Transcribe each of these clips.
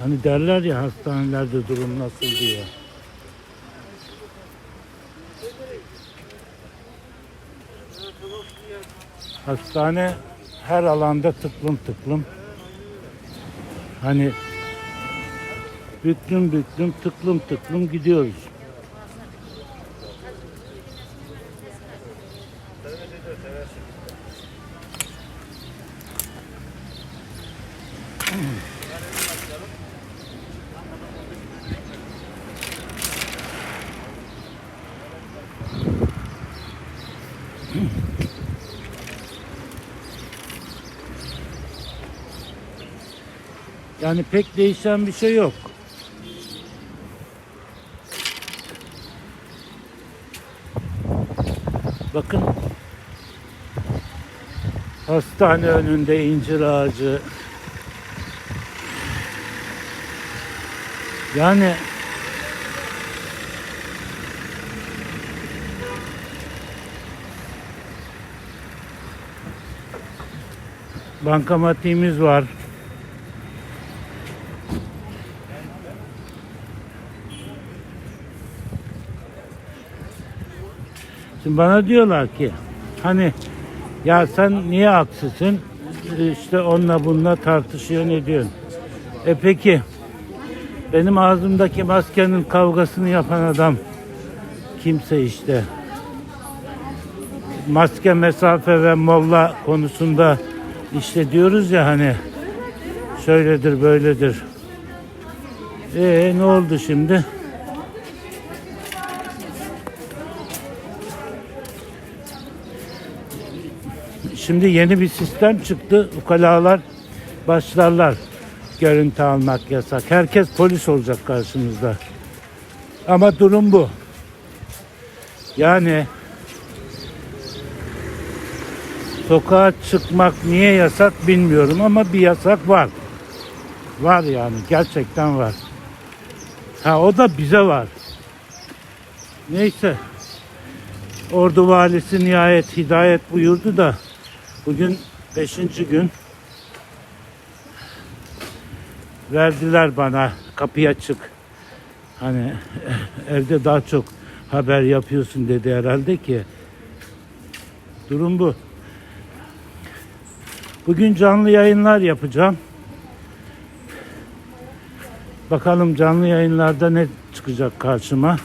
Hani derler ya hastanelerde durum nasıl diye. Hastane her alanda tıklım tıklım. Hani büklüm büklüm tıklım tıklım gidiyoruz. Yani pek değişen bir şey yok. Bakın hastane önünde incir ağacı. Yani bankamatiğimiz var. Şimdi bana diyorlar ki hani ya sen niye haksızsın? İşte onunla bununla tartışıyor ne diyorsun? E peki benim ağzımdaki maskenin kavgasını yapan adam kimse işte. Maske, mesafe ve molla konusunda işte diyoruz ya hani şöyledir böyledir. E ne oldu şimdi? Şimdi yeni bir sistem çıktı. Ukalalar başlarlar. Görüntü almak yasak. Herkes polis olacak karşımızda. Ama durum bu. Yani sokağa çıkmak niye yasak bilmiyorum ama bir yasak var. Var yani gerçekten var. Ha o da bize var. Neyse. Ordu valisi nihayet hidayet buyurdu da bugün beşinci gün verdiler bana kapıya çık. Hani evde daha çok haber yapıyorsun dedi herhalde ki. Durum bu. Bugün canlı yayınlar yapacağım. Bakalım canlı yayınlarda ne çıkacak karşıma.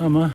Ama